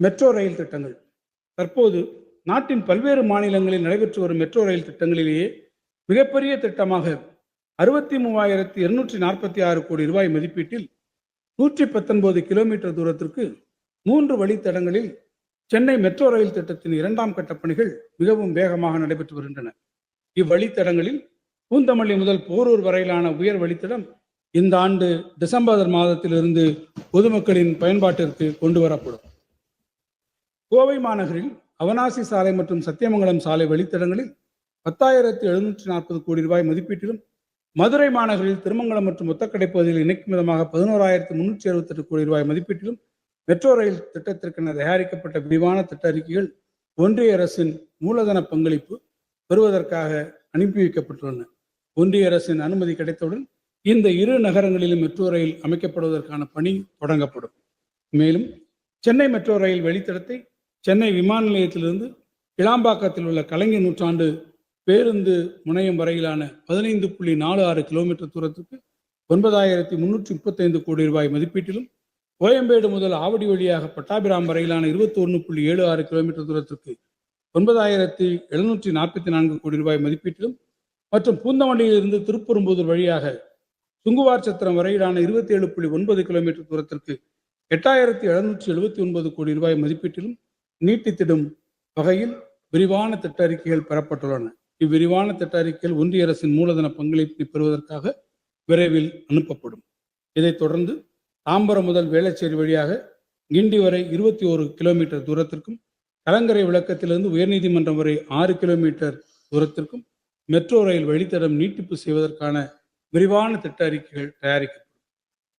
Metro rail திட்டங்கள். தற்போது நாட்டின் பல்வேறு மாநிலங்களில் நடைபெற்று வரும் மெட்ரோ ரயில் திட்டங்களிலேயே மிகப்பெரிய திட்டமாக அறுபத்தி மூவாயிரத்தி இருநூற்றி நாற்பத்தி ஆறு கோடி ரூபாய் மதிப்பீட்டில் நூற்றி பத்தொன்பது கிலோமீட்டர் தூரத்திற்கு மூன்று வழித்தடங்களில் சென்னை மெட்ரோ ரயில் திட்டத்தின் இரண்டாம் கட்ட பணிகள் மிகவும் வேகமாக நடைபெற்று வருகின்றன. இவ்வழித்தடங்களில் பூந்தமல்லி முதல் போரூர் வரையிலான உயர் வழித்தடம் இந்த ஆண்டு டிசம்பர் மாதத்திலிருந்து பொதுமக்களின் பயன்பாட்டிற்கு கொண்டு வரப்படும். கோவை மாநகரில் அவனாசி சாலை மற்றும் சத்தியமங்கலம் சாலை வழித்தடங்களில் பத்தாயிரத்து எழுநூற்றி நாற்பது கோடி ரூபாய் மதிப்பீட்டிலும் மதுரை மாநகரில் திருமங்கலம் மற்றும் ஒத்தக்கடை பகுதியில் இணைக்கும் விதமாக பதினோராயிரத்து முன்னூற்றி அறுபத்தெட்டு கோடி ரூபாய் மதிப்பீட்டிலும் மெட்ரோ ரயில் திட்டத்திற்கென தயாரிக்கப்பட்ட விரிவான திட்ட அறிக்கைகள் ஒன்றிய அரசின் மூலதன பங்களிப்பு பெறுவதற்காக அனுப்பி வைக்கப்பட்டுள்ளன. ஒன்றிய அரசின் அனுமதி கிடைத்தவுடன் இந்த இரு நகரங்களிலும் மெட்ரோ ரயில் அமைக்கப்படுவதற்கான பணி தொடங்கப்படும். மேலும் சென்னை மெட்ரோ ரயில் வழித்தடத்தை சென்னை விமான நிலையத்திலிருந்து கிளாம்பாக்கத்தில் உள்ள கலைஞர் நூற்றாண்டு பேருந்து முனையம் வரையிலான பதினைந்து புள்ளி நாலு ஆறு கிலோமீட்டர் தூரத்துக்கு ஒன்பதாயிரத்தி முன்னூற்றி முப்பத்தைந்து கோடி ரூபாய் மதிப்பீட்டிலும் கோயம்பேடு முதல் ஆவடி வழியாக பட்டாபிராம் வரையிலான இருபத்தி ஒன்று புள்ளி ஏழு ஆறு கிலோமீட்டர் தூரத்திற்கு ஒன்பதாயிரத்தி எழுநூற்றி நாற்பத்தி நான்கு கோடி ரூபாய் மதிப்பீட்டிலும் மற்றும் பூந்தமல்லியிலிருந்து திருப்பெரும்புதூர் வழியாக சுங்குவார் சத்திரம் வரையிலான இருபத்தி ஏழு புள்ளி ஒன்பது கிலோமீட்டர் தூரத்திற்கு எட்டாயிரத்தி எழுநூற்றி எழுபத்தி ஒன்பது கோடி ரூபாய் மதிப்பீட்டிலும் நீட்டித்திடும் வகையில் விரிவான திட்ட அறிக்கைகள் பெறப்பட்டுள்ளன. இவ்விரிவான திட்ட அறிக்கைகள் ஒன்றிய அரசின் மூலதன பங்களிப்பை பெறுவதற்காக விரைவில் அனுப்பப்படும். இதைத் தொடர்ந்து தாம்பரம் முதல் வேளச்சேரி வழியாக கிண்டி வரை இருபத்தி ஒரு கிலோமீட்டர் தூரத்திற்கும் கலங்கரை விளக்கத்திலிருந்து உயர்நீதிமன்றம் வரை ஆறு கிலோமீட்டர் தூரத்திற்கும் மெட்ரோ ரயில் வழித்தடம் நீட்டிப்பு செய்வதற்கான விரிவான திட்ட அறிக்கைகள் தயாரிக்கப்படும்